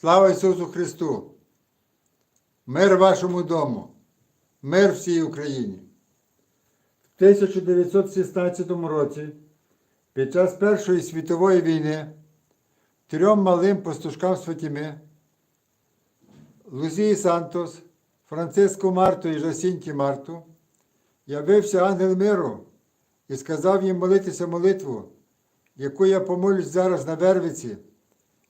Слава Ісусу Христу! Мир вашому дому, мир всій Україні. В 1916 році, під час Першої світової війни, трьом малим пастушкам з Фатіми, Лузії Сантос, Франциску Марту і Жасінті Марту, явився ангел миру і сказав їм молитися молитву, яку я помолюсь зараз на Вервиці,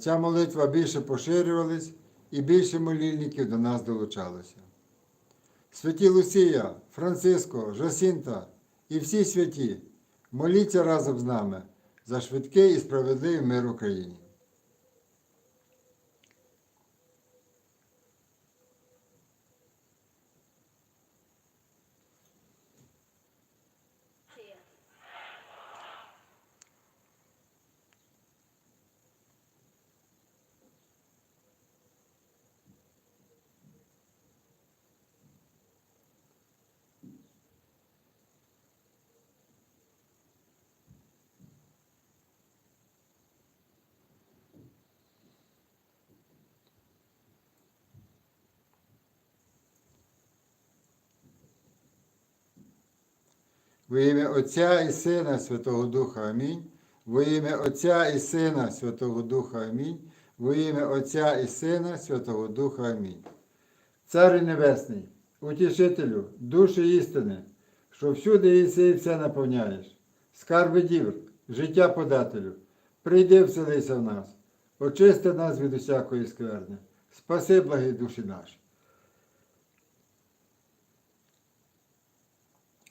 ця молитва більше поширювалась і більше молільників до нас долучалося. Святі Лусія, Франциско, Жасінта і всі святі, моліться разом з нами за швидкий і справедливий мир Україні. Во ім'я Отця і Сина Святого Духа Амінь. Во ім'я Отця і Сина Святого Духа Амінь. Во ім'я Отця і Сина Святого Духа Амінь. Царю Небесний, утішителю, душі істини, що всюди єси і все наповняєш, скарби дівр, життя подателю, прийди вселися в нас, очисти нас від усякої скверни, спаси благі душі наші.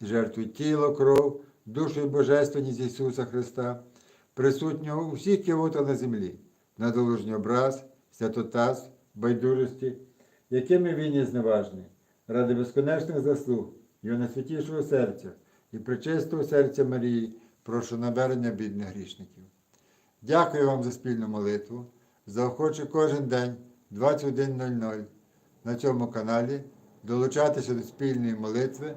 і жертвую тіло, кров, душу і божественність Ісуса Христа, присутнього у всіх кивотах на землі, на долужній образ, святотаз, байдужості, якими він є зневажний, ради безконечних заслуг Його найсвятішого серця і причистого серця Марії, прошу наберення бідних грішників. Дякую вам за спільну молитву, заохочу кожен день 21.00 на цьому каналі долучатися до спільної молитви